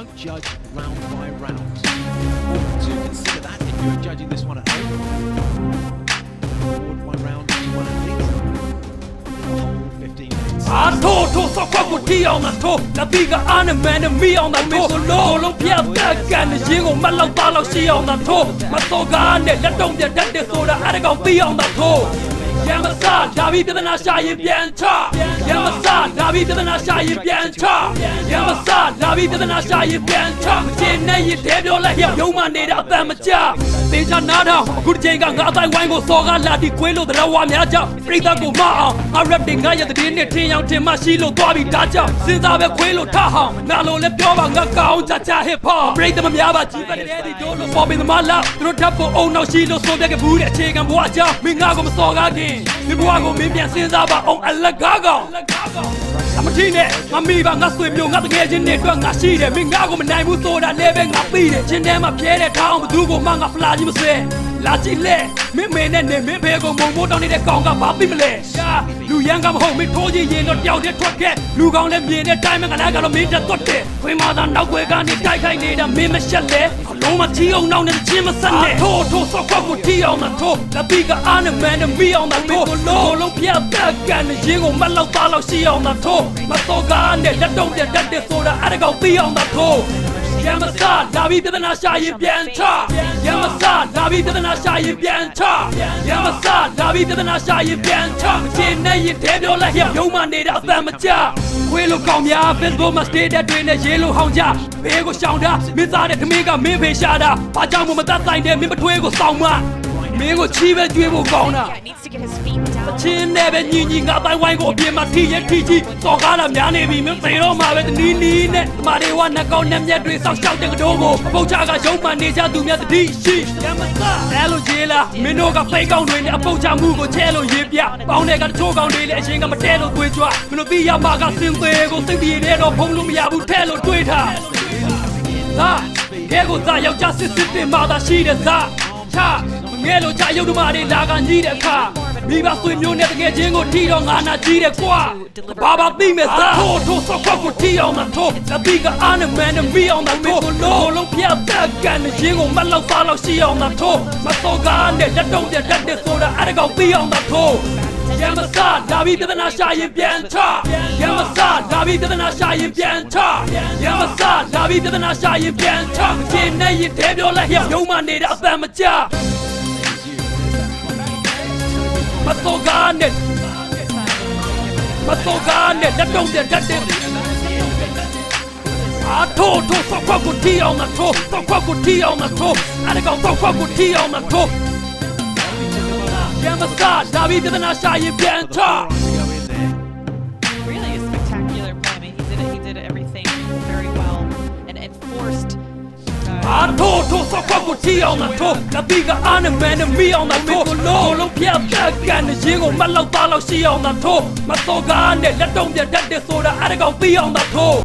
won't judge round by round. Important to consider that if you're judging this one at home. Forward one round, you want to lead. The whole 15 minutes. အာထိုးထိုးဆောက်ခွက်ကိုတီးအောင်သာထိုးလက်ပြီးကအာနမန်နဲ့မိအောင်သာထိုးလုံးလုံးပြတ်တက်ကန်နဲ့ရင်းကိုမတ်လောက်သားလောက်ရှိအောင်သာထိုးမစောကားနဲ့လက်တုံးပြတ်တတ်တဲ့ဆိုတာအဲ့ဒါကောင်ပြီးအောင်သာထိုးရမစဒါဘီပြဒနာရှာရင်ပြန်ချရမစ ဒါဘီပြဒနာရှာရင်ပြန်ချရမစဒါဘီပြဒနာရှာရင်ပြန်ချမချင်နဲ့ရတဲ့ပြောလိုက်ရုံမနေတဲ့အတန်မကြတေချာနားထောင်အခုတစ်ချိန်ကငါအတိုင်းဝိုင်းကိုစောကားလာတီကွေးလို့တရားဝါများကြောင့်ပြိတ္တကိုမအောင်ငါ rap တွေငါရဲ့တဲ့နဲ့ထင်အောင်ထင်မှရှိလို့သွားပြီးဒါကြောင့်စဉ်းစားပဲခွေးလို့ထဟောင်းနာလို့လည်းပြောပါငါကောင်းချာချာ hip hop ပြိတ္တမများပါကြီးပါတယ်ဒီတို့လို့ပေါ်ပင်သမားလားသူတို့ထပ်ဖို့အုံနောက်ရှိလို့ဆိုပြခဲ့ဘူးတဲ့အခြေခံဘဝအကြောင်းမင်းငါကိုမစော်ကားခင်ဒီဘဝကိုမင်းပြန်စဉ်းစားပါအောင်အလကားကောင်အမ ထင်းနဲ့ငါမိပါငါဆွေမျိုးငါတကယ်ချင်းနဲ့အတွက်ငါရှိတယ်မင်းငါကိုမနိုင်ဘူးဆိုတာလည်းပဲငါသိတယ်ချင်းထဲမှာပြဲတဲ့ထောင်းဘသူကိုမှငါဖလာကြီးမစဲ လာကြည့်လေမင်းမေနဲ့နေမင်းဖေကိုမုံမိုးတောင်းနေတဲ့ကောင်ကဘာသိမလဲရှာလူရန်ကမဟုတ်မင်းထိုးကြီးရင်တော့တယောက်တည်းထွက်ခဲ့လူကောင်လည်းမြင်တဲ့တိုင်းမှာငါကတော့မင်းတက်တော့တယ်ခွေးမသာနောက်ွယ်ကနေတိုက်ခိုက်နေတာမင်းမရှက်လဲအလုံးမချီအောင်နောက်နဲ့ချင်းမဆက်နဲ့ထိုးထိုးဆောက်ခွက်ကိုတီးအောင်သာထိုးလက်ပြီးကအာနမန်နဲ့မိအောင်သာထိုးလုံးလုံးပြတ်တက်ကန်နဲ့ရင်းကိုမတ်လောက်သားလောက်ရှိအောင်သာထိုးမစောကားနဲ့လက်တုံးပြတ်တတ်တဲ့ဆိုတာအဲ့ဒါကောင်ပြီးအောင်သာထိုး ရမစဒါဘီပြဒနာရှာရင်ပြန်ချရမစဒါဘီပြဒနာရှာရင်ပြန်ချရမစဒါဘီပြဒနာရှာရင်ပြန်ချမချင်နဲ့ရင်တဲပြောလိုက်ရုံမနေတဲ့အတန်မကြခွေးလိုကောင်များ Facebook မှာ status တွေနဲ့ရေးလို့ဟောင်းကြဘေးကိုရှောင်တာမင်းသားတဲ့ထမင်းကမင်းဖေရှာတာဘာကြောင့်မှမတတ်ဆိုင်တဲ့မင်းမထွေးကိုစောင်းမ မင်းကိုချီးပဲကြွေးဖို့ကောင်းတာ Yeah, needs to get his feet down. ချင်းနဲ့ပဲညီညီငါတိုင်းဝိုင်းကိုအပြင်မှာထိရထိကြီးစော်ကားတာများနေပြီမင်းသေတော့မှာပဲတနီးနီးနဲ့မာတွေဝနှကောင်နဲ့မျက်တွေစောက်ရှောက်တဲ့ကတိုးကိုအပုတ်ချကရုံမှနေကြသူများတတိရှိရမစအဲလိုကြီးလားမင်းတို့ကဖိတ်ကောင်းတွေနဲ့အပုတ်ချမှုကိုချဲလို့ရေးပြပေါင်းတဲ့ကတချို့ကောင်တွေလည်းအရင်ကမတဲလို့တွေးကြွမင်းတို့သိရမှာကစင်သေးကိုစိတ်ပြေတဲ့တော့ဖုံးလို့မရဘူးထဲလို့တွေးထားသာခဲကိုသာယောက်ျားစစ်စစ်တင်မှသာရှိတဲ့သာချမ ငဲလို့ချရုပ်ဓမ္မတွေလာကညီးတဲ့အခါမိဘဆွေမျိုးနဲ့တကယ်ချင်းကိုထီတော့ငါနာကြီးတယ်ကွာဘာဘာသိမဲ့သာထိုးထိုးဆော့ခွက်ကိုထီအောင်မထိုးလက်ပြီးကအာနမန်နဲ့မိအောင်မထိုးလုံးလုံးပြတ်တက်ကန်နဲ့ရင်းကိုမတ်လောက်သားလောက်ရှိအောင်မထိုးမစောကားနဲ့လက်တုံးပြတ်တက်တဲ့ဆိုတာအဲ့ဒါကောင်ပြီးအောင်မထိုးရမစဒါဘီပြဒနာရှာရင်ပြန်ချရမစဒါဘီပြဒနာရှာရင်ပြန်ချရမစဒါဘီပြဒနာရှာရင်ပြန်ချမချင်နဲ့ရင်တဲပြောလိုက်ရုံမနေတဲ့အပံမကြ မစောကားနဲ့မစောကားနဲ့လက်တုံးပြတ်တက်တဲ့အာထိုးထိုးဆောက်ခွက်ကိုတီးအောင်မထိုးဆောက်ခွက်ကိုတီးအောင်မထိုးအဲ့ဒါကောင်ဆောက်ခွက်ကိုတီးအောင်မထိုး Yama sa, Davi to the Nasha, you can't talk. Really a ထိုးထိုးဆောက်ခွက်ကိုတီးအောင်မထိုးလက်ပြီးကအာနမန်နဲ့မိအောင်မထိုးလုံးလုံးပြတ်တက်ကန်နဲ့ရင်းကိုမတ်လောက်သားလောက်ရှိအောင်မထိုးမစောကားနဲ့လက်တုံးပြတ်တတ်တဲ့ဆိုတာအဲ့ဒါကောင်ပြီးအောင်မထိုး